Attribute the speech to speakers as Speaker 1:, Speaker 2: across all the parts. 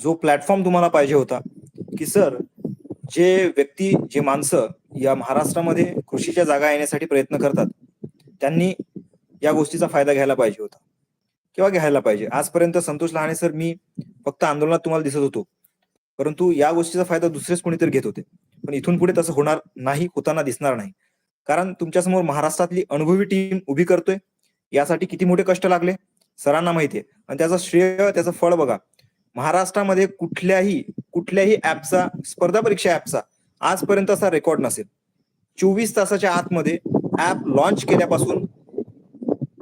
Speaker 1: जो प्लॅटफॉर्म तुम्हाला पाहिजे होता की सर जे व्यक्ती जे माणसं या महाराष्ट्रामध्ये कृषीच्या जागा येण्यासाठी प्रयत्न करतात त्यांनी या गोष्टीचा फायदा घ्यायला पाहिजे होता. किंवा घ्यायला पाहिजे. आजपर्यंत संतोष लहाने सर मी फक्त आंदोलनात तुम्हाला दिसत होतो. परंतु या गोष्टीचा फायदा दुसरेच कोणीतरी घेत होते. पण इथून पुढे तसं होणार नाही होताना दिसणार नाही. कारण तुमच्यासमोर महाराष्ट्रातली अनुभवी टीम उभी करतोय यासाठी किती मोठे कष्ट लागले सरांना माहितीये. आणि त्याचं श्रेय त्याचं फळ बघा. महाराष्ट्रामध्ये कुठल्याही कुठल्याही ऍपचा स्पर्धा परीक्षा ऍपचा आजपर्यंत असा रेकॉर्ड नसेल. चोवीस तासाच्या आतमध्ये ऍप लॉन्च केल्यापासून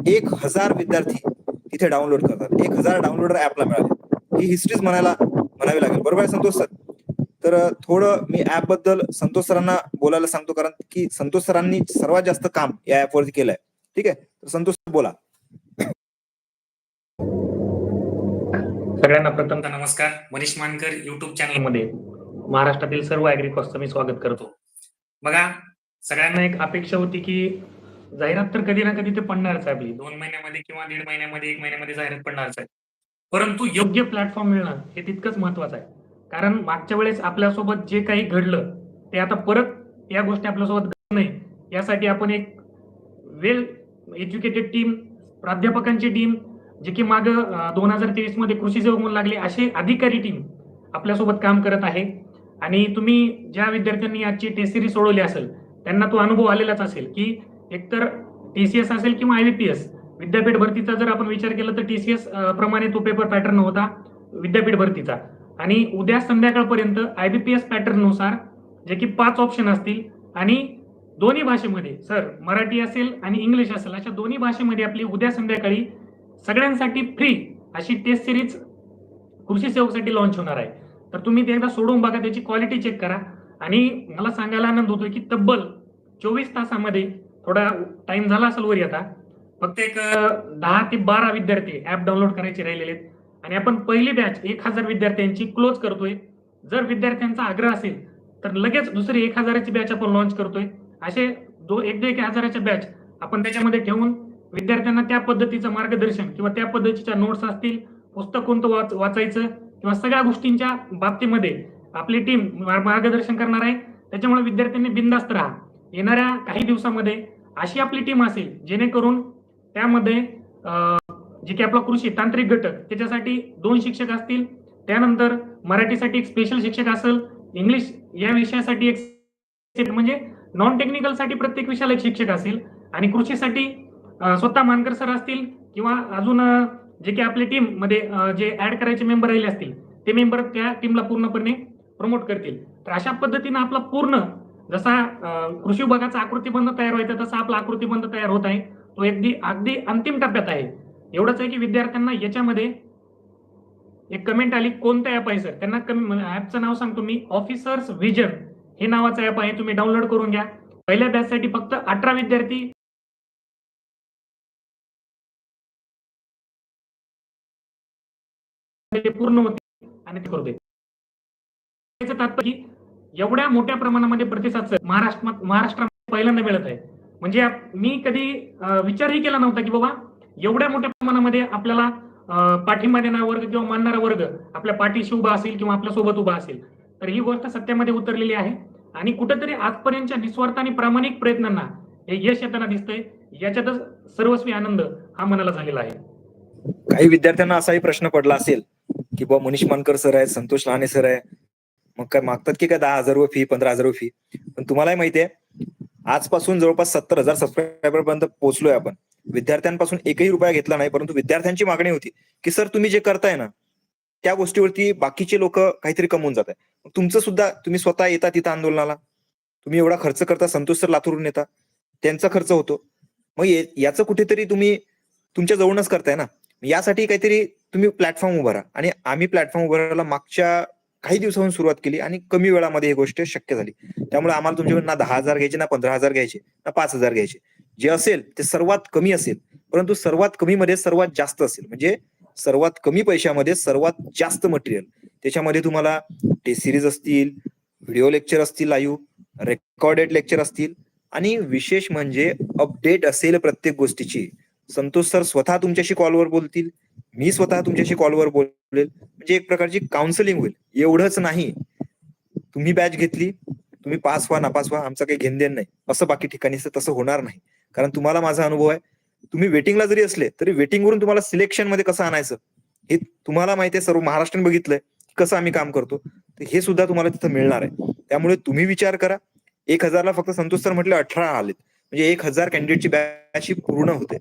Speaker 1: एक हजार विद्यार्थी तिथे डाउनलोड करतात. एक हजार डाउनलोडर ऍपला मिळाले. ही हिस्ट्रीच म्हणायला म्हणावी लागेल. बरोबर आहे संतोष सर? तर थोडं मी ऍपबद्दल संतोष सरांना बोलायला सांगतो. कारण की संतोष सरांनी सर्वात जास्त काम या ऍप वरती केलंय. ठीक आहे? तर संतोष सर बोला.
Speaker 2: सगळ्यांना प्रथमतः नमस्कार. मनीष मानकर युट्यूब चॅनलमध्ये महाराष्ट्रातील सर्व ऍग्रिकॉसचं मी स्वागत करतो. बघा सगळ्यांना एक अपेक्षा होती की जाहिरात तर कधी ना कधी ते पडणारच आहे आपली. दोन महिन्यामध्ये किंवा दीड महिन्यामध्ये एक महिन्यामध्ये जाहिरात पडणारच आहे. परंतु योग्य प्लॅटफॉर्म मिळणं हे तितकंच महत्वाचं आहे. कारण मागच्या वेळेस आपल्यासोबत जे काही घडलं ते आता परत या गोष्टी आपल्यासोबत घडू नाही. यासाठी आपण एक वेल एज्युकेटेड टीम प्राध्यापकांची टीम जे की माग दोन हजार तेवीसमध्ये कृषी सेवक म्हणून लागले असे अधिकारी टीम आपल्यासोबत काम करत आहे. आणि तुम्ही ज्या विद्यार्थ्यांनी आजची टी सिरीज सोडवली असेल त्यांना तो अनुभव आलेलाच असेल की एकतर टी सी एस असेल किंवा आय पी एस विद्यापीठ भरतीचा जर आपण विचार केला तर टी सी एस प्रमाणे तो पेपर पॅटर्न होता विद्यापीठ भरतीचा. आणि उद्या संध्याकाळपर्यंत आय बी पी एस पॅटर्ननुसार जे की पाच ऑप्शन असतील आणि दोन्ही भाषेमध्ये सर मराठी असेल आणि इंग्लिश असेल अशा दोन्ही भाषेमध्ये आपली उद्या संध्याकाळी सगळ्यांसाठी फ्री अशी टेस्ट सिरीज कृषी सेवकसाठी लॉन्च होणार आहे. तर तुम्ही ते एकदा सोडून बघा त्याची क्वालिटी चेक करा. आणि मला सांगायला आनंद होतोय की तब्बल चोवीस तासामध्ये थोडा टाइम झाला असेल वर आता. फक्त एक दहा ते बारा विद्यार्थी ऍप डाउनलोड करायचे राहिलेले आहेत. आणि आपण पहिली बॅच एक हजार विद्यार्थ्यांची क्लोज करतोय. जर विद्यार्थ्यांचा आग्रह असेल तर लगेच दुसरी एक हजाराची बॅच आपण लॉन्च करतोय. असे दो एक दो एक हजाराच्या बॅच आपण त्याच्यामध्ये ठेवून विद्यार्थ्यांना त्या पद्धतीचं मार्गदर्शन किंवा त्या पद्धतीच्या नोट्स असतील पुस्तक कोणतं वाच वाचायचं किंवा सगळ्या गोष्टींच्या बाबतीमध्ये आपली टीम मार्गदर्शन करणार आहे. त्याच्यामुळे विद्यार्थ्यांनी बिंदास्त राहा. येणाऱ्या काही दिवसामध्ये अशी आपली टीम असेल जेणेकरून त्यामध्ये जे की आपला कृषी तांत्रिक घटक त्याच्यासाठी दोन शिक्षक असतील. त्यानंतर मराठीसाठी एक स्पेशल शिक्षक असेल इंग्लिश या विषयासाठी एक म्हणजे नॉन टेक्निकलसाठी प्रत्येक विषयाला एक शिक्षक असेल. आणि कृषीसाठी स्वतः मानकर सर असतील किंवा अजून जे की आपली टीममध्ये जे ऍड करायचे मेंबर राहिले असतील ते मेंबर त्या टीमला पूर्णपणे प्रमोट करतील. तर अशा पद्धतीनं आपला पूर्ण जसा कृषी विभागाचा आकृतीबंध तयार व्हायचा तसा आपला आकृतीबंध तयार होत आहे. तो अगदी अगदी अंतिम टप्प्यात आहे. एवढंच आहे की विद्यार्थ्यांना याच्यामध्ये एक कमेंट आली कोणतं ऍप आहे सर त्यांना ऍपचं नाव सांगतो मी ऑफिसर्स व्हिजन हे नावाचं ऍप आहे तुम्ही डाउनलोड करून घ्या. पहिल्या बॅचसाठी फक्त अठरा विद्यार्थी ते पूर्ण होते आणि ते करू दे याचं तात्पर्य की एवढ्या मोठ्या प्रमाणामध्ये प्रतिसाद महाराष्ट्र महाराष्ट्रात पहिल्यांदा मिळत आहे. म्हणजे मी कधी विचारही केला नव्हता की बाबा एवढ्या मोठ्या प्रमाणामध्ये आपल्याला पाठिंबा देणारा वर्ग किंवा मानणारा वर्ग आपल्या पाठीशी उभा असेल किंवा आपल्यासोबत उभा असेल तर ही गोष्ट सत्यामध्ये उतरलेली आहे. आणि कुठेतरी आजपर्यंतच्या निस्वार्थ आणि प्रामाणिक प्रयत्नांना हे यश येताना दिसतंय. याच्यातच सर्वस्वी आनंद हा मनाला झालेला आहे.
Speaker 1: काही विद्यार्थ्यांना असाही प्रश्न पडला असेल की बा मनीष मानकर सर आहेत संतोष लहाने सर आहे मग काय मागतात की काय दहा हजार फी पंधरा हजार फी पण तुम्हालाही माहिती आहे आजपासून जवळपास सत्तर हजार सबस्क्रायबर पर्यंत पोहोचलोय आपण. विद्यार्थ्यांपासून एकही रुपया घेतला नाही परंतु विद्यार्थ्यांची मागणी होती की सर तुम्ही जे करताय ना त्या गोष्टीवरती बाकीचे लोक काहीतरी कमवून जात आहे तुमचं सुद्धा तुम्ही स्वतः येता तिथं आंदोलनाला. तुम्ही एवढा खर्च करता संतोष सर लातूरून येता. त्यांचा खर्च होतो. मग याचं कुठेतरी तुम्ही तुमच्या जवळच करताय ना. यासाठी काहीतरी तुम्ही प्लॅटफॉर्म उभारा आणि आम्ही प्लॅटफॉर्म उभारायला मागच्या काही दिवसाहून सुरुवात केली आणि कमी वेळामध्ये ही गोष्ट शक्य झाली. त्यामुळे आम्हाला तुमच्याकडून ना दहा हजार घ्यायचे ना पंधरा हजार घ्यायचे ना पाच हजार घ्यायचे. जे असेल ते सर्वात कमी असेल. परंतु सर्वात कमी मध्ये सर्वात जास्त असेल. म्हणजे सर्वात कमी पैशामध्ये सर्वात जास्त मटेरियल त्याच्यामध्ये तुम्हाला टेस्ट सिरीज असतील व्हिडिओ लेक्चर असतील लाईव्ह रेकॉर्डेड लेक्चर असतील. आणि विशेष म्हणजे अपडेट असेल प्रत्येक गोष्टीची. संतोष सर स्वतः तुमच्याशी कॉलवर बोलतील मी स्वतः तुमच्याशी कॉलवर बोलेल. म्हणजे एक प्रकारची काउन्सिलिंग होईल. एवढंच नाही. तुम्ही बॅच घेतली तुम्ही पास व्हा नापास व्हा आमचं काही घेणदेण नाही. असं बाकी ठिकाणी तसं होणार नाही. कारण तुम्हाला माझा अनुभव आहे. तुम्ही वेटिंगला जरी असले तरी वेटिंगवरून तुम्हाला सिलेक्शनमध्ये कसं आणायचं? हे तुम्हाला माहिती आहे सर्व महाराष्ट्राने बघितलंय कसं आम्ही काम करतो. तर हे सुद्धा तुम्हाला तिथं मिळणार आहे. त्यामुळे तुम्ही विचार करा. एक हजारला फक्त संतोष सर म्हटले अठरा आलेत. म्हणजे एक हजार कॅन्डिडेटची बॅच ही पूर्ण होते.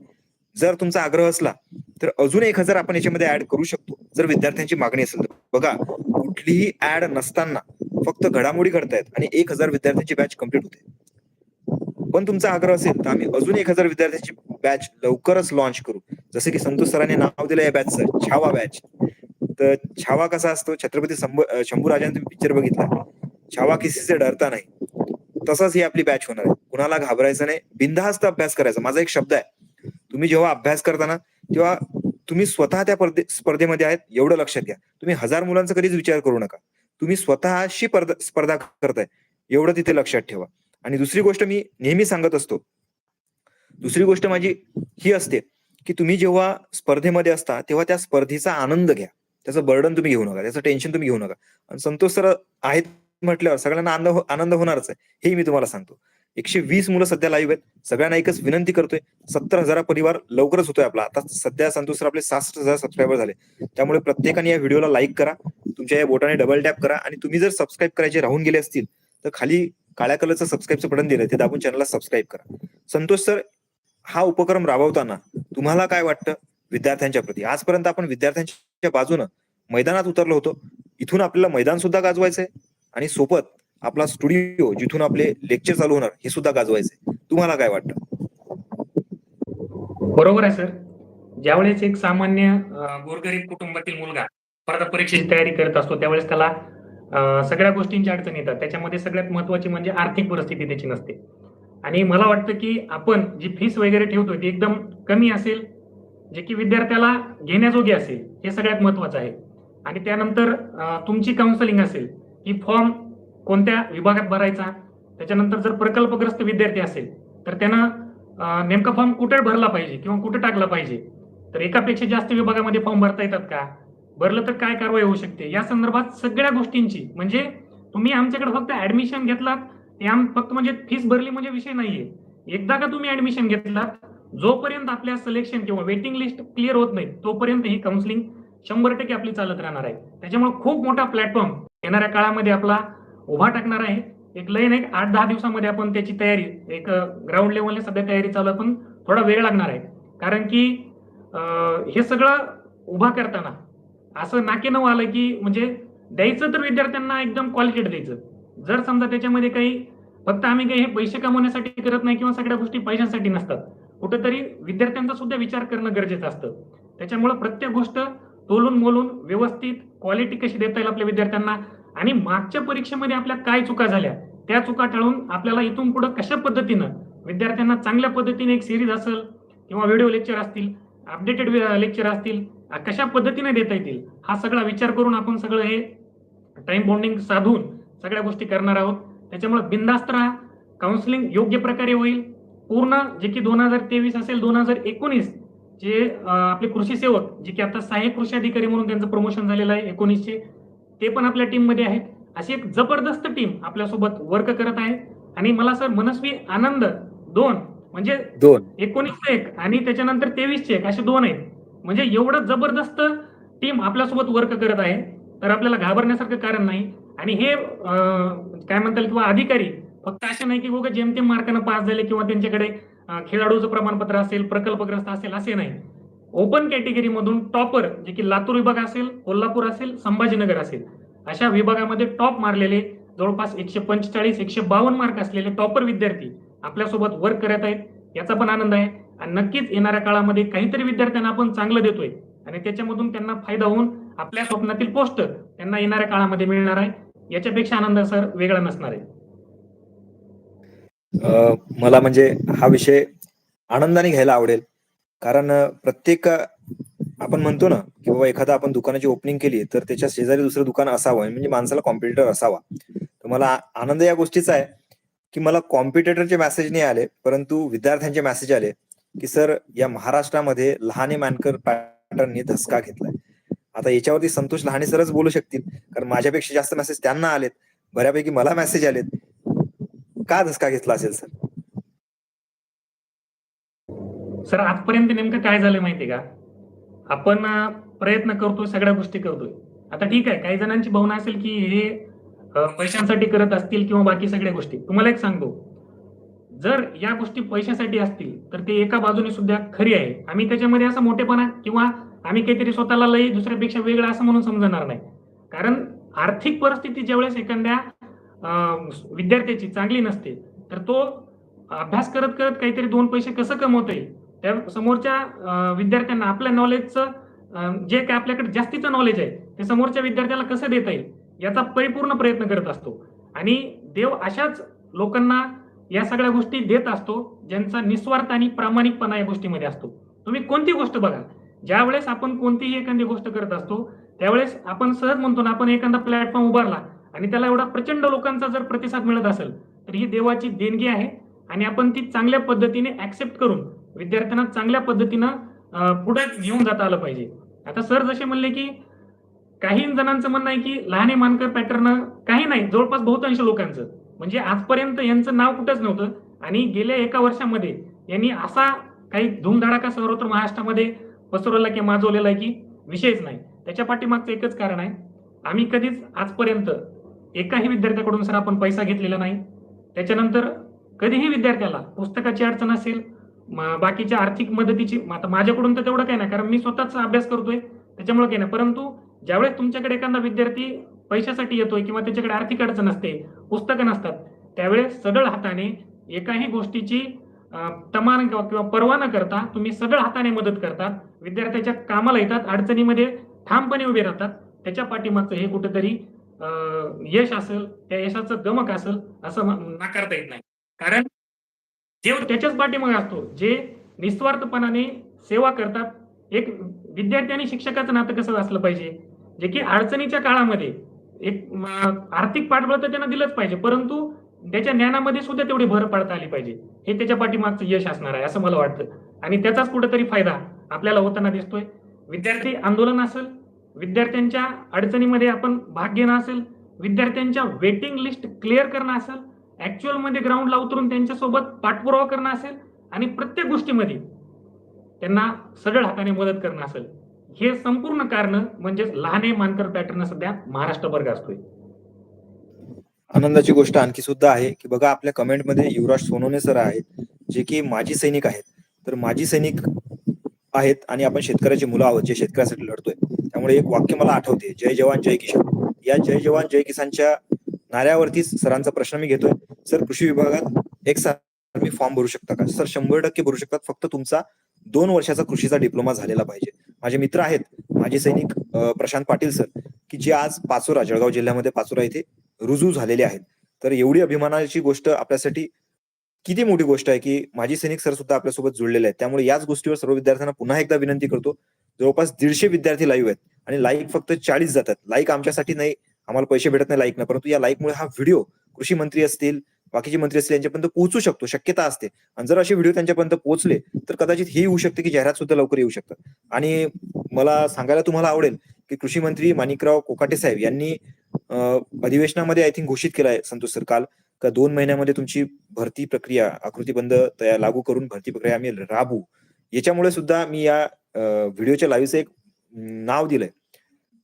Speaker 1: जर तुमचा आग्रह असला तर अजून एक हजार आपण याच्यामध्ये ऍड करू शकतो जर विद्यार्थ्यांची मागणी असेल तर. बघा कुठलीही ऍड नसताना फक्त घडामोडी घडतायत आणि एक हजार विद्यार्थ्यांची बॅच कंप्लीट होते. पण तुमचा आग्रह असेल तर आम्ही अजून एक हजार विद्यार्थ्यांची बॅच लवकरच लॉन्च करू. जसं की संतोष सरांनी नाव दिलं या बॅचचं छावा बॅच तर छावा कसा असतो? छत्रपती शंभू अं, तुम्ही पिक्चर बघितला. छावा किसीचे डरता नाही. तसाच ही आपली बॅच होणार आहे. कुणाला घाबरायचं नाही. बिनधास्त अभ्यास करायचा. माझा एक शब्द आहे. तुम्ही जेव्हा अभ्यास करताना तेव्हा तुम्ही स्वतः त्या स्पर्धेमध्ये आहेत एवढं लक्षात घ्या. तुम्ही हजार मुलांचा कधीच विचार करू नका. तुम्ही स्वतःशी स्पर्धा करताय एवढं तिथे लक्षात ठेवा. आणि दुसरी गोष्ट मी नेहमी सांगत असतो. दुसरी गोष्ट माझी ही असते की तुम्ही जेव्हा स्पर्धेमध्ये असता तेव्हा त्या स्पर्धेचा आनंद घ्या. त्याचं बर्डन तुम्ही घेऊ नका त्याचं टेन्शन तुम्ही घेऊ नका. आणि संतोष सर आहेत म्हटल्यावर सगळ्यांना आनंद हो, आनंद होणारच आहे हे मी तुम्हाला सांगतो. एकशे वीस मुलं सध्या लाईव्ह आहेत. सगळ्यांना एकच विनंती करतोय सत्तर हजार परिवार लवकरच होतोय आपला. आता सध्या संतोष सर आपले सहासष्ट हजार सबस्क्रायबर झाले. त्यामुळे प्रत्येकाने या व्हिडिओला लाईक करा तुमच्या या बोटाने डबल टॅप करा आणि तुम्ही जर सबस्क्राईब करायचे राहून गेले असतील तर खाली काळ्या कलरचं सबस्क्राईबचं बटन दिलं ते दाबून चॅनलला सबस्क्राईब करा. संतोष सर हा उपक्रम राबवताना तुम्हाला काय वाटतं विद्यार्थ्यांच्या प्रती? आजपर्यंत आपण विद्यार्थ्यांच्या बाजूनं मैदानात उतरलो होतो. इथून आपल्याला मैदान सुद्धा गाजवायचंय आणि सोबत आपला स्टुडिओ जिथून आपले लेक्चर चालू होणार हे सुद्धा गाजवायचे तुम्हाला काय वाटतं?
Speaker 2: बरोबर आहे सर ज्यावेळेस एक सामान्य गोरगरीब कुटुंबातील मुलगा स्पर्धा परीक्षेची तयारी करत असतो त्यावेळेस त्याला सगळ्या गोष्टींची अडचण येतात. त्याच्यामध्ये सगळ्यात महत्वाची म्हणजे आर्थिक परिस्थिती त्याची नसते. आणि मला वाटतं की आपण जी फीस वगैरे ठेवतोय ती एकदम कमी असेल जे की विद्यार्थ्याला घेण्याजोगी असेल हे सगळ्यात महत्वाचं आहे. आणि त्यानंतर तुमची काउन्सलिंग असेल की फॉर्म कोणत्या विभागात भरायचा? त्याच्यानंतर जर प्रकल्पग्रस्त विद्यार्थी असेल तर त्यानं नेमका फॉर्म कुठे भरला पाहिजे किंवा कुठे टाकला पाहिजे? तर एकापेक्षा जास्त विभागामध्ये फॉर्म भरता येतात का? भरलं तर काय कारवाई होऊ शकते? या संदर्भात सगळ्या गोष्टींची म्हणजे तुम्ही आमच्याकडे फक्त ऍडमिशन घेतलात फक्त म्हणजे फीस भरली म्हणजे विषय नाहीये. एकदा का तुम्ही ऍडमिशन घेतलात जोपर्यंत आपल्या सिलेक्शन किंवा वेटिंग लिस्ट क्लिअर होत नाही तोपर्यंत ही काउन्सिलिंग शंभर टक्के आपली चालत राहणार आहे. त्याच्यामुळे खूप मोठा प्लॅटफॉर्म येणाऱ्या काळामध्ये आपला उभा टाकणार आहे. एक लईन एक आठ दहा दिवसामध्ये आपण त्याची तयारी एक ग्राउंड लेवलने सध्या तयारी चालू आहे. पण थोडा वेळ लागणार आहे. कारण की हे सगळं उभा करताना असं नाके न आलं की म्हणजे द्यायचं तर विद्यार्थ्यांना एकदम क्वालिटेड द्यायचं. जर समजा त्याच्यामध्ये काही फक्त आम्ही काही हे पैसे कमवण्यासाठी करत नाही किंवा सगळ्या गोष्टी पैशांसाठी नसतात. कुठेतरी विद्यार्थ्यांचा सुद्धा विचार करणं गरजेचं असतं. त्याच्यामुळे प्रत्येक गोष्ट तोलून मोलून व्यवस्थित क्वालिटी कशी देता येईल आपल्या विद्यार्थ्यांना आणि मागच्या परीक्षेमध्ये आपल्या काय चुका झाल्या त्या चुका टाळून आपल्याला इथून पुढे कशा पद्धतीनं विद्यार्थ्यांना चांगल्या पद्धतीने एक सिरीज असेल किंवा व्हिडिओ लेक्चर असतील अपडेटेड लेक्चर असतील कशा पद्धतीने देता येतील हा सगळा विचार करून आपण सगळं हे टाइम बॉन्डिंग साधून सगळ्या गोष्टी करणार आहोत. त्याच्यामुळे बिंदास्त राहा काउन्सिलिंग योग्य प्रकारे होईल. पूर्ण जे की दोन हजार तेवीस असेल दोन हजार एकोणीस जे आपले कृषी सेवक जे की आता सहाय्यक कृषी अधिकारी म्हणून त्यांचं प्रमोशन झालेलं आहे एकोणीसचे ते पण आपल्या टीममध्ये आहेत. अशी एक जबरदस्त टीम आपल्यासोबत वर्क करत आहे. आणि मला सर मनस्वी आनंद दोन म्हणजे
Speaker 1: दोन.
Speaker 2: एकोणीसचे एक आणि त्याच्यानंतर तेवीसचे एक असे दोन आहेत. म्हणजे एवढं जबरदस्त टीम आपल्यासोबत वर्क करत आहे. तर आपल्याला घाबरण्यासारखं कारण नाही. आणि हे काय म्हणता येईल किंवा अधिकारी फक्त असे नाही की बघा जेमतेम मार्कानं पास झाले किंवा त्यांच्याकडे खेळाडूचं प्रमाणपत्र असेल प्रकल्पग्रस्त असेल असे नाही. ओपन कॅटेगरी मधून टॉपर जे की लातूर विभाग असेल कोल्हापूर असेल संभाजीनगर असेल अशा विभागामध्ये टॉप मारलेले जवळपास एकशे पंचेचाळीस एकशे बावन्न मार्क असलेले टॉपर विद्यार्थी आपल्यासोबत वर्क करत आहेत. याचा पण आनंद आहे. आणि नक्कीच येणाऱ्या काळामध्ये काहीतरी विद्यार्थ्यांना आपण चांगलं देतोय. आणि त्याच्यामधून त्यांना फायदा होऊन आपल्या स्वप्नातील पोस्ट त्यांना येणाऱ्या काळामध्ये मिळणार आहे. याच्यापेक्षा आनंद सर वेगळा नसणार आहे.
Speaker 1: मला म्हणजे हा विषय आनंदाने घ्यायला आवडेल. कारण प्रत्येक आपण म्हणतो ना की बाबा एखादा आपण दुकानाची ओपनिंग केली तर त्याच्या शेजारी दुसरं दुकान असावं म्हणजे माणसाला कॉम्पिटिटर असावा. तर मला आनंद या गोष्टीचा आहे की मला कॉम्पिटेटरचे मेसेज नाही आले परंतु विद्यार्थ्यांचे मेसेज आले की सर या महाराष्ट्रामध्ये लहाने मानकर पॅटर्नने धसका घेतलाय. आता याच्यावरती संतोष लहाने सरच बोलू शकतील कारण माझ्यापेक्षा जास्त मेसेज त्यांना आलेत. बऱ्यापैकी मला मेसेज आलेत. का धसका घेतला असेल सर?
Speaker 2: सर आजपर्यंत नेमकं काय झालं माहितीये का? आपण प्रयत्न करतोय सगळ्या गोष्टी करतोय. आता ठीक आहे काही जणांची भावना असेल की हे पैशांसाठी करत असतील किंवा बाकी सगळ्या गोष्टी. तुम्हाला एक सांगतो. जर या गोष्टी पैशासाठी असतील तर ते एका बाजूने सुद्धा खरी आहे. आम्ही त्याच्यामध्ये असं मोठेपणा किंवा आम्ही काहीतरी स्वतःला लई दुसऱ्यापेक्षा वेगळं असं म्हणून समजणार नाही. कारण आर्थिक परिस्थिती ज्यावेळेस एखाद्या विद्यार्थ्याची चांगली नसते तर तो अभ्यास करत करत काहीतरी दोन पैसे कसं कमवता येईल त्या समोरच्या विद्यार्थ्यांना आपल्या नॉलेजचं जे काय आपल्याकडे जास्तीचं नॉलेज आहे ते समोरच्या विद्यार्थ्याला कसं देता येईल याचा परिपूर्ण प्रयत्न करत असतो. आणि देव अशाच लोकांना या सगळ्या गोष्टी देत असतो ज्यांचा निस्वार्थ आणि प्रामाणिकपणा या गोष्टीमध्ये असतो. तुम्ही कोणती गोष्ट बघा ज्या वेळेस आपण कोणतीही एखादी गोष्ट करत असतो त्यावेळेस आपण सहज म्हणतो ना आपण एखादा प्लॅटफॉर्म उभारला आणि त्याला एवढा प्रचंड लोकांचा जर प्रतिसाद मिळत असेल तर ही देवाची देणगी आहे आणि आपण ती चांगल्या पद्धतीने ऍक्सेप्ट करून विद्यार्थ्यांना चांगल्या पद्धतीनं पुढे घेऊन जाता आलं पाहिजे. आता सर जसे म्हणले की काही जणांचं म्हणणं आहे की लहाने मानकर पॅटर्न काही नाही जवळपास बहुतांश लोकांचं. म्हणजे आजपर्यंत यांचं नाव कुठंच नव्हतं. आणि गेल्या एका वर्षामध्ये यांनी असा काही धूमधडाका सर्वत्र महाराष्ट्रामध्ये पसरवला की माजवलेला आहे की विषयच नाही. त्याच्या पाठीमागचं एकच कारण आहे आम्ही कधीच आजपर्यंत एकाही विद्यार्थ्याकडून सर आपण पैसा घेतलेला नाही. त्याच्यानंतर कधीही विद्यार्थ्याला पुस्तकाची अडचण असेल बाकीच्या आर्थिक मदतीची आता माझ्याकडून तर तेवढं काही नाही कारण मी स्वतःच अभ्यास करतोय. त्याच्यामुळे काही नाही. परंतु ज्यावेळेस तुमच्याकडे एखादा विद्यार्थी पैशासाठी येतोय किंवा त्याच्याकडे आर्थिक अडचण असते पुस्तकं नसतात त्यावेळेस सडळ हाताने एकाही गोष्टीची तमान किंवा किंवा पर्वा न करता तुम्ही सडळ हाताने मदत करतात. विद्यार्थ्याच्या कामाला येतात अडचणीमध्ये ठामपणे उभे राहतात. त्याच्या पाठीमागचं हे कुठेतरी यश असेल त्या यशाचं गमक असेल असं नाकारता येत नाही. कारण देव त्याच्याच पाठीमागे असतो. जे निस्वार्थपणाने सेवा करतात. एक विद्यार्थी आणि शिक्षकाचं नातं कसं असलं पाहिजे? जे की अडचणीच्या काळामध्ये एक आर्थिक पाठबळ तर त्यांना दिलंच पाहिजे. परंतु त्याच्या ज्ञानामध्ये सुद्धा तेवढी भर पाडता आली पाहिजे. हे त्याच्या पाठीमागचं यश असणार आहे असं मला वाटतं. आणि त्याचाच कुठेतरी फायदा आपल्याला होताना दिसतोय. विद्यार्थी आंदोलन असेल विद्यार्थ्यांच्या अडचणीमध्ये आपण भाग घेणं असेल विद्यार्थ्यांच्या वेटिंग लिस्ट क्लिअर करणं असेल ऍक्च्युअलमध्ये ग्राउंडला उतरून त्यांच्यासोबत पाठपुरावा करणं असेल आणि प्रत्येक गोष्टीमध्ये त्यांना सरळ हाताने मदत करणं असेल. हे संपूर्ण कारण म्हणजे लहाने मानकर पॅटर्न सध्या महाराष्ट्रभर असतोय.
Speaker 1: आनंदाची गोष्ट आणखी सुद्धा आहे की बघा आपल्या कमेंटमध्ये युवराज सोनोने सर आहेत जे की माजी सैनिक आहेत. तर माजी सैनिक आहेत आणि आपण शेतकऱ्याची मुलं आहोत जे शेतकऱ्यासाठी लढतोय. त्यामुळे एक वाक्य मला आठवते जय जवान जय किसान. या जय जवान जय किसानच्या नाऱ्यावरतीच सरांचा प्रश्न मी घेतोय. सर कृषी विभागात एक सर मी फॉर्म भरू शकता का? सर शंभर टक्के भरू शकतात. फक्त तुमचा दोन वर्षाचा कृषीचा डिप्लोमा झालेला पाहिजे. माझे मित्र आहेत माझे सैनिक प्रशांत पाटील सर की जे आज पाचोरा जळगाव जिल्ह्यामध्ये पाचोरा इथे रुजू झालेले आहेत. तर एवढी अभिमानाची गोष्ट आपल्यासाठी किती मोठी गोष्ट आहे की माजी सैनिक सर सुद्धा आपल्यासोबत जुळलेले आहेत. त्यामुळे याच गोष्टीवर सर्व विद्यार्थ्यांना पुन्हा एकदा विनंती करतो. जवळपास दीडशे विद्यार्थी लाईव्ह आहेत आणि लाईक फक्त चाळीस जातात. लाईक आमच्यासाठी नाही आम्हाला पैसे भेटत नाही लाईक ना. परंतु या लाईकमुळे हा व्हिडिओ कृषी मंत्री असतील बाकीचे मंत्री असतील यांच्यापर्यंत पोहोचू शकतो शक्यता असते. आणि जर असे व्हिडिओ त्यांच्यापर्यंत पोहोचले तर कदाचित हे होऊ शकते की जाहिरात सुद्धा लवकर येऊ शकतात. आणि मला सांगायला तुम्हाला आवडेल की कृषी मंत्री माणिकराव कोकाटे साहेब यांनी अधिवेशनामध्ये आय थिंक घोषित केलं आहे संतोष सर काल का दोन महिन्यामध्ये तुमची भरती प्रक्रिया आकृतीबंध तयार लागू करून भरती प्रक्रिया आम्ही राबू याच्यामुळे सुद्धा मी या व्हिडिओच्या लाईव्हचं एक नाव दिलंय.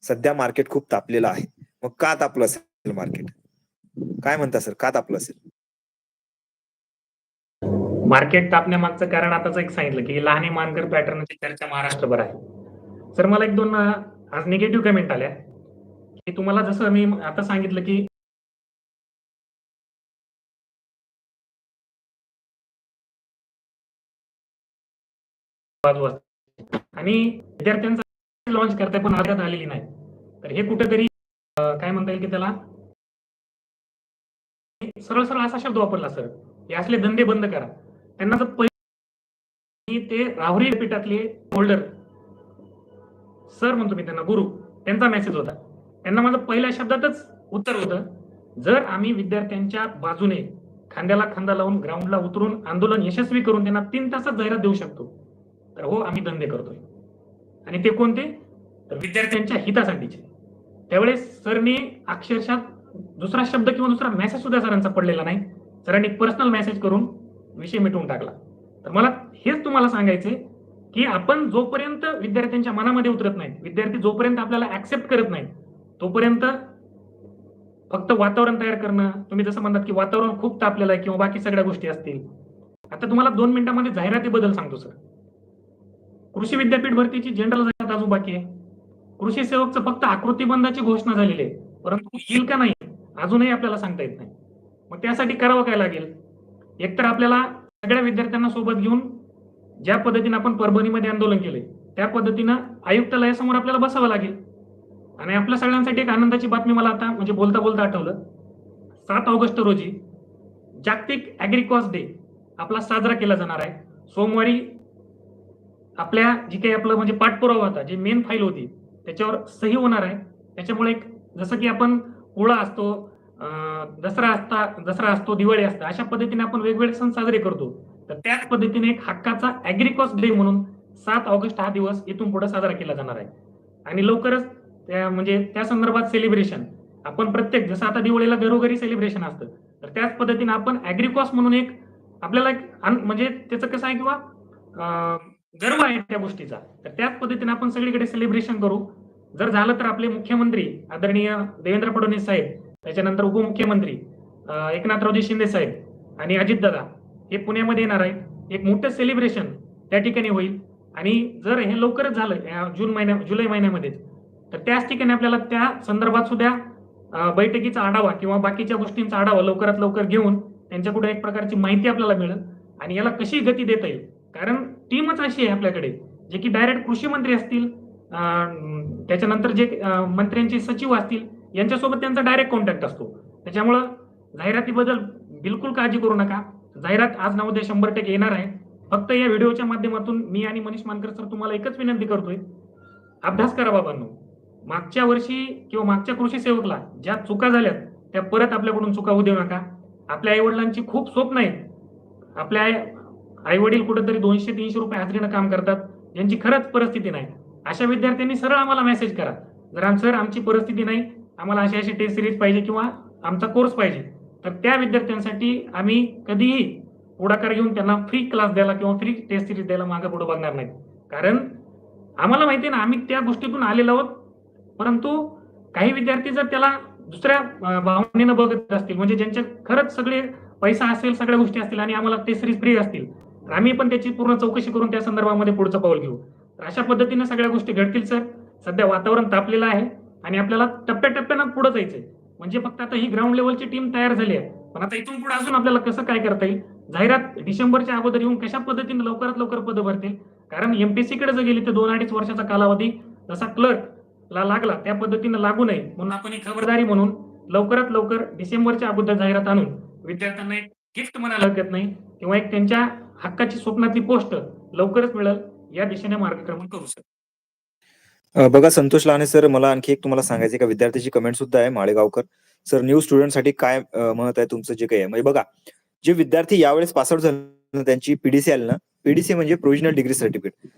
Speaker 1: सध्या मार्केट खूप तापलेलं आहे. मग का तापलं असेल मार्केट काय म्हणता सर का तापलं असेल?
Speaker 2: मार्केट तापण्यामागचं कारण आताच एक सांगितलं की लहाने मानकर पॅटर्नची चर्चा महाराष्ट्रभर आहे. सर मला एक दोन आज निगेटिव्ह कमेंट आल्या. की तुम्हाला जसं मी आता सांगितलं की बाजू असते. आणि विद्यार्थ्यांचा लॉन्च करताय पण अर्ध्यात आलेली नाही. तर हे कुठेतरी काय म्हणता येईल की त्याला? सरळ सरळ असा शब्द वापरला सर. हे असले धंदे बंद करा. त्यांना जर पहिले ते राहुरी पीठातले होल्डर सर म्हणतो मी त्यांना गुरु त्यांचा मेसेज होता. त्यांना माझं पहिल्या शब्दातच उत्तर होतं जर आम्ही विद्यार्थ्यांच्या बाजूने खांद्याला खांदा लावून ग्राउंडला उतरून आंदोलन यशस्वी करून त्यांना तीन तासात जाहिरात देऊ शकतो तर हो आम्ही धंदे करतोय. आणि ते कोणते? तर विद्यार्थ्यांच्या हितासाठीचे. त्यावेळेस सरने अक्षरशः दुसरा शब्द किंवा दुसरा मेसेज सुद्धा सरांचा पडलेला नाही. सरांनी पर्सनल मेसेज करून विषय मिटवून टाकला. तर मला हेच तुम्हाला सांगायचे की आपण जोपर्यंत विद्यार्थ्यांच्या मनामध्ये उतरत नाही विद्यार्थी जोपर्यंत आपल्याला ऍक्सेप्ट करत नाही तोपर्यंत फक्त वातावरण तयार करणं तुम्ही जसं म्हणतात की वातावरण खूप तापलेलं आहे किंवा बाकी सगळ्या गोष्टी असतील. आता तुम्हाला दोन मिनिटांमध्ये जाहिरातीबद्दल सांगतो सर. कृषी विद्यापीठ भरतीची जनरल जाहिरात अजून बाकी आहे. कृषी सेवकचं फक्त आकृतीबंधाची घोषणा झालेली आहे. परंतु येईल का नाही अजूनही आपल्याला सांगता येत नाही. मग त्यासाठी करावं काय लागेल? एकतर आपल्याला सगळ्या विद्यार्थ्यांना सोबत घेऊन ज्या पद्धतीने आपण परभणीमध्ये आंदोलन केले त्या पद्धतीनं आयुक्तालयासमोर आपल्याला बसावं लागेल. आणि आपल्या सगळ्यांसाठी एक आनंदाची बातमी मला आता म्हणजे बोलता बोलता आठवलं. सात ऑगस्ट रोजी जागतिक ऍग्रिकॉस डे आपला साजरा केला जाणार आहे. सोमवारी आपल्या जी काही आपलं म्हणजे पाठपुरावा होता जी मेन फाईल होती त्याच्यावर सही होणार आहे. त्याच्यामुळे एक जसं की आपण पोळा असतो दसरा असता दसरा असतो दिवाळी असतं अशा पद्धतीने आपण वेगवेगळे सण साजरे करतो. तर त्याच पद्धतीने एक हक्काचा ऍग्रिकॉस डे म्हणून सात ऑगस्ट हा दिवस इथून पुढे साजरा केला जाणार आहे. आणि लवकरच त्या म्हणजे त्या संदर्भात सेलिब्रेशन आपण प्रत्येक जसं आता दिवाळीला घरोघरी सेलिब्रेशन असतं तर त्याच पद्धतीने आपण अॅग्रिकॉस म्हणून एक आपल्याला एक अन- म्हणजे त्याचं कसं आहे किंवा गर्व आहे त्या गोष्टीचा. तर त्याच पद्धतीने आपण सगळीकडे सेलिब्रेशन करू. जर झालं तर आपले मुख्यमंत्री आदरणीय देवेंद्र फडणवीस साहेब त्याच्यानंतर उपमुख्यमंत्री एकनाथरावजी शिंदे साहेब आणि अजितदादा हे पुण्यामध्ये येणार आहेत. एक मोठं सेलिब्रेशन त्या ठिकाणी होईल. आणि जर हे लवकरच झालं या जून महिन्या जुलै महिन्यामध्येच तर त्याच ठिकाणी आपल्याला त्या संदर्भात सुद्धा बैठकीचा आढावा किंवा बाकीच्या गोष्टींचा आढावा लवकरात लवकर घेऊन त्यांच्याकडून एक प्रकारची माहिती आपल्याला मिळेल. आणि याला कशी गती देता येईल? कारण टीमच अशी आहे आपल्याकडे जे की डायरेक्ट कृषी मंत्री असतील त्याच्यानंतर जे मंत्र्यांचे सचिव असतील यांच्यासोबत त्यांचा डायरेक्ट कॉन्टॅक्ट असतो. त्याच्यामुळं जाहिरातीबद्दल बिलकुल काळजी करू नका. जाहिरात आज ना उद्या शंभर टक्के येणार आहे. फक्त या व्हिडिओच्या माध्यमातून मी आणि मनीष मानकर सर तुम्हाला एकच विनंती करतोय. अभ्यास करा बाबांनो. मागच्या वर्षी किंवा मागच्या कृषी सेवकला ज्या चुका झाल्यात त्या परत आपल्याकडून चुका होऊ देऊ नका. आपल्या आईवडिलांची खूप स्वप्न आहेत. आपल्या आई वडील कुठेतरी दोनशे तीनशे रुपये हाजरीनं काम करतात यांची खरंच परिस्थिती नाही. अशा विद्यार्थ्यांनी सरळ आम्हाला मेसेज करा. जर आम सर आमची परिस्थिती नाही आम्हाला अशी अशी टेस्ट सिरीज पाहिजे किंवा आमचा कोर्स पाहिजे तर त्या विद्यार्थ्यांसाठी आम्ही कधीही पुढाकार घेऊन त्यांना फ्री क्लास द्यायला किंवा फ्री टेस्ट सिरीज द्यायला मागे पुढे बघणार नाही. कारण आम्हाला माहिती आहे ना आम्ही त्या गोष्टीतून आलेलो आहोत परंतु काही विद्यार्थी जर त्याला दुसऱ्या भावनेनं बघत असतील म्हणजे ज्यांच्या खरंच सगळे पैसा असेल सगळ्या गोष्टी असतील आणि आम्हाला ते सिरीज फ्री असतील आम्ही पण त्याची पूर्ण चौकशी करून त्या संदर्भामध्ये पुढचं पाऊल घेऊ. तर अशा पद्धतीने सगळ्या गोष्टी घडतील सर. सध्या वातावरण तापलेलं आहे आणि आपल्याला टप्प्याटप्प्यानं पुढे जायचंय. म्हणजे फक्त आता ही ग्राउंड लेवलची टीम तयार झाली आहे. पण आता इथून पुढे अजून आपल्याला कसं काय करता येईल? जाहिरात डिसेंबरच्या अगोदर येऊन कशा पद्धतीने लवकरात लवकर पदं भरतील? कारण एमपीसी कडे जर गेली तर दोन अडीच वर्षाचा कालावधी जसा क्लर्क ला लागला त्या पद्धतीनं लागू नये म्हणून आपण एक खबरदारी म्हणून लवकरात लवकर डिसेंबरच्या अगोदर जाहिरात आणून विद्यार्थ्यांना एक गिफ्ट म्हणायला हरकत नाही किंवा एक त्यांच्या हक्काची स्वप्नातली पोस्ट लवकरच मिळेल. या दिशेने मार्गक्रमण करू शकतो
Speaker 1: बघा संतोष लाने सर मला आणखी एक तुम्हाला सांगायचं का? विद्यार्थ्याची कमेंट सुद्धा आहे माळेगावकर. सर न्यू स्टुडंटसाठी काय म्हणत आहे तुमचं जे काही आहे? म्हणजे बघा जे विद्यार्थी यावेळेस पासआउट झाले त्यांची पीडीसी आली ना पीडीसी म्हणजे प्रोविजनल डिग्री सर्टिफिकेट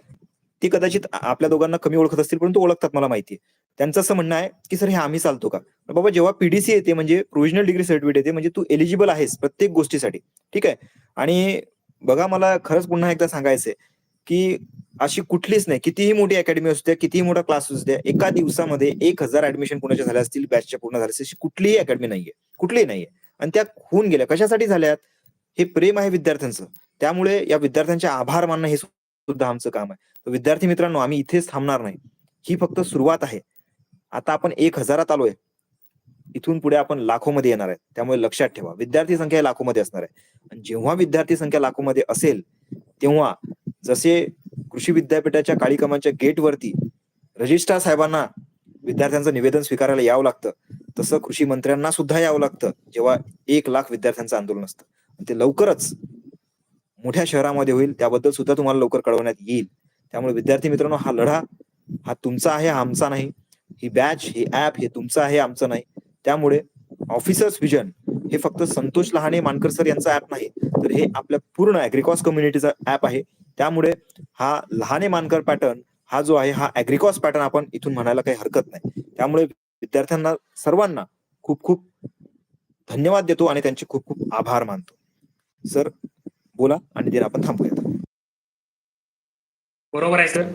Speaker 1: ती कदाचित आपल्या दोघांना कमी ओळखत असतील परंतु ओळखतात मला माहिती आहे. त्यांचं असं म्हणणं आहे की सर हे आम्ही चालतो का? बाबा जेव्हा पीडीसी येते म्हणजे प्रोविजनल डिग्री सर्टिफिकेट येते म्हणजे तू एलिजिबल आहेस प्रत्येक गोष्टीसाठी. ठीक आहे? आणि बघा मला खरंच पुन्हा एकदा सांगायचंय की अशी कुठलीच नाही. कितीही मोठी अकॅडमी असू द्या कितीही मोठा क्लास असू द्या एका दिवसामध्ये एक हजार ऍडमिशन पुण्याच्या झाल्या असतील बॅचच्या पूर्ण झाल्या असतील अशी कुठलीही अकॅडमी नाहीये. कुठलीही नाहीये. आणि त्या होऊन गेल्या. कशासाठी झाल्यात? हे प्रेम आहे विद्यार्थ्यांचं. त्यामुळे या विद्यार्थ्यांचे आभार मानणं हे सुद्धा आमचं काम आहे. तर विद्यार्थी मित्रांनो आम्ही इथेच थांबणार नाही. ही फक्त सुरुवात आहे. आता आपण एक हजारात आलोय. इथून पुढे आपण लाखोमध्ये येणार आहे त्यामुळे लक्षात ठेवा. विद्यार्थी संख्या लाखोमध्ये असणार आहे. आणि जेव्हा विद्यार्थी संख्या लाखोमध्ये असेल तेव्हा जसे कृषी विद्यापीठाच्या काळीकमांच्या गेटवरती रजिस्ट्रार साहेबांना विद्यार्थ्यांचं निवेदन स्वीकारायला यावं लागतं तसं कृषी मंत्र्यांना सुद्धा यावं लागतं जेव्हा एक लाख विद्यार्थ्यांचं आंदोलन असतं. आणि ते लवकरच मोठ्या शहरामध्ये होईल त्याबद्दल सुद्धा तुम्हाला लवकर कळवण्यात येईल. त्यामुळे विद्यार्थी मित्रांनो हा लढा हा तुमचा आहे हा आमचा नाही. ही बॅच ही ऍप हे तुमचं आहे आमचं नाही. त्यामुळे ऑफिसर्स विजन हे फक्त संतोष लहाने मानकर सर यांचा ऍप नाही तर हे आपल्या पूर्ण अॅग्रिकॉस कम्युनिटीचा ऍप आहे. त्यामुळे हा लहाने मानकर पॅटर्न हा जो आहे हा अॅग्रिकॉस पॅटर्न आपण इथून म्हणायला काही हरकत नाही. त्यामुळे विद्यार्थ्यांना सर्वांना खूप खूप धन्यवाद देतो आणि त्यांचे खूप खूप आभार मानतो. सर बोला आणि दिन आपण थांबूयात.
Speaker 2: बरोबर आहे सर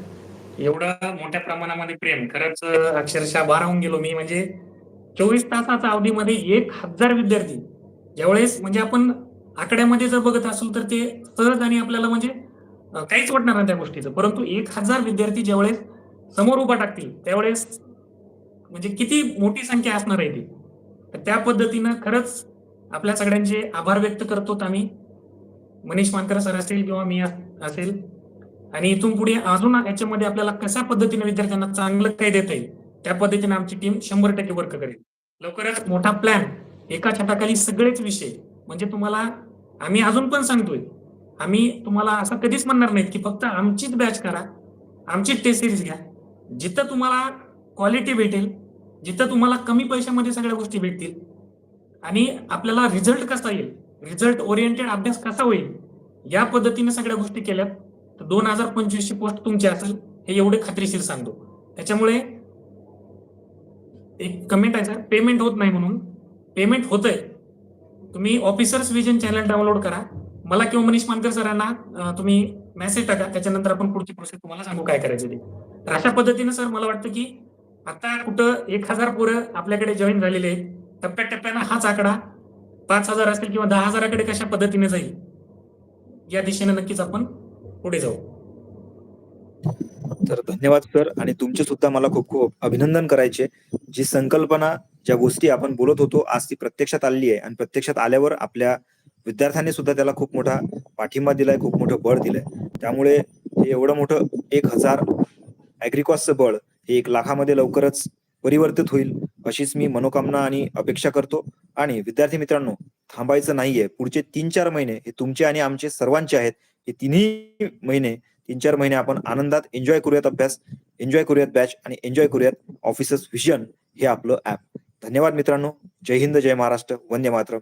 Speaker 2: एवढं मोठ्या प्रमाणामध्ये प्रेम. खरंच अक्षरशः भारावून गेलो मी म्हणजे चोवीस तासाच्या अवधीमध्ये एक हजार विद्यार्थी. ज्यावेळेस म्हणजे आपण आकड्यामध्ये जर बघत असू तर ते सहज आणि आपल्याला म्हणजे काहीच वाटणार नाही त्या गोष्टीचं. परंतु एक हजार विद्यार्थी ज्यावेळेस समोर उभा टाकतील त्यावेळेस म्हणजे किती मोठी संख्या असणार आहे ती? तर त्या पद्धतीनं खरंच आपल्या सगळ्यांचे आभार व्यक्त करतो आम्ही. मनीष मानकर सर असेल किंवा मी अस- असेल. आणि इथून पुढे अजून याच्यामध्ये आपल्याला कशा पद्धतीने विद्यार्थ्यांना चांगलं काही देता येईल त्या पद्धतीने आमची टीम शंभर टक्के वर्क करेल. लवकरच मोठा प्लॅन एका छटाखाली सगळेच विषय. म्हणजे तुम्हाला आम्ही अजून पण सांगतोय आम्ही तुम्हाला असं कधीच म्हणणार नाहीत की फक्त आमचीच बॅच करा आमचीच टेस्ट सिरीज घ्या. जिथं तुम्हाला क्वालिटी भेटेल जिथं तुम्हाला कमी पैशामध्ये सगळ्या गोष्टी भेटतील आणि आपल्याला रिझल्ट कसा येईल रिझल्ट ओरिएंटेड अभ्यास कसा होईल या पद्धतीने सगळ्या गोष्टी केल्यात तर दोन हजार पंचवीसची पोस्ट तुमची असेल हे एवढे खात्रीशीर सांगतो. त्याच्यामुळे एक कमेंट आहे. सर पेमेंट होत नाही म्हणून. पेमेंट होतंय. तुम्ही ऑफिसर्स विजन चॅनल डाउनलोड करा. मला किंवा मनीष मानकर सरांना तुम्ही मेसेज टाका. त्याच्यानंतर आपण पुढची प्रोसेस तुम्हाला सांगू काय करायचं ते. तर अशा पद्धतीनं सर मला वाटतं की आता कुठं एक हजार पोरं आपल्याकडे जॉईन झालेले आहेत. टप्प्याटप्प्यानं हाच आकडा. पाच हजार असेल किंवा दहा हजाराकडे कशा पद्धतीने जाईल? या दिशेने नक्कीच आपण पुढे जाऊ.
Speaker 1: तर धन्यवाद सर. आणि तुमचे सुद्धा मला खूप खूप अभिनंदन करायचे. जी संकल्पना ज्या गोष्टी आपण बोलत होतो आज ती प्रत्यक्षात आलेली आहे. आणि प्रत्यक्षात आल्यावर आपल्या विद्यार्थ्यांनी सुद्धा त्याला खूप मोठा पाठिंबा दिलाय खूप मोठं बळ दिलंय. त्यामुळे हे एवढं मोठं एक हजार अॅग्रिकॉसचं बळ हे एक लाखामध्ये लवकरच परिवर्तित होईल अशीच मी मनोकामना आणि अपेक्षा करतो. आणि विद्यार्थी मित्रांनो थांबायचं नाहीये. पुढचे तीन चार महिने हे तुमचे आणि आमचे सर्वांचे आहेत. हे तिन्ही महिने तीन चार महिने आपण आनंदात एन्जॉय करूयात अभ्यास एन्जॉय करूयात बॅच आणि एन्जॉय करूयात ऑफिसर्स व्हिजन हे आपलं ऍप धन्यवाद मित्रांनो. जय हिंद जय महाराष्ट्र. वंदे मातरम.